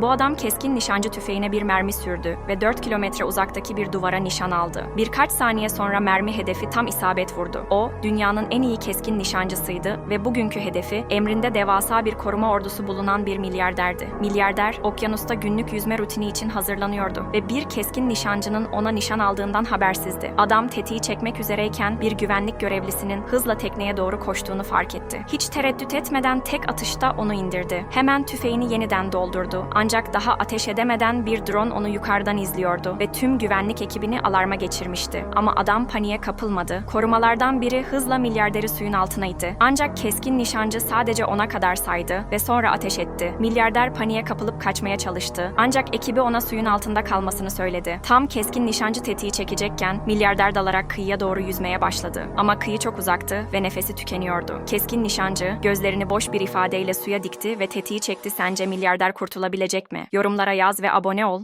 Bu adam keskin nişancı tüfeğine bir mermi sürdü ve 4 kilometre uzaktaki bir duvara nişan aldı. Birkaç saniye sonra mermi hedefi tam isabet vurdu. O, dünyanın en iyi keskin nişancısıydı ve bugünkü hedefi emrinde devasa bir koruma ordusu bulunan bir milyarderdi. Milyarder, okyanusta günlük yüzme rutini için hazırlanıyordu ve bir keskin nişancının ona nişan aldığından habersizdi. Adam tetiği çekmek üzereyken bir güvenlik görevlisinin hızla tekneye doğru koştuğunu fark etti. Hiç tereddüt etmeden tek atışta onu indirdi. Hemen tüfeğini yeniden doldurdu. Ancak daha ateş edemeden bir drone onu yukarıdan izliyordu ve tüm güvenlik ekibini alarma geçirmişti. Ama adam paniğe kapılmadı. Korumalardan biri hızla milyarderi suyun altına itti. Ancak keskin nişancı sadece ona kadar saydı ve sonra ateş etti. Milyarder paniğe kapılıp kaçmaya çalıştı. Ancak ekibi ona suyun altında kalmasını söyledi. Tam keskin nişancı tetiği çekecekken milyarder dalarak kıyıya doğru yüzmeye başladı. Ama kıyı çok uzaktı ve nefesi tükeniyordu. Keskin nişancı gözlerini boş bir ifadeyle suya dikti ve tetiği çekti sence milyarder kurtulabilecek mi? Yorumlara yaz ve abone ol.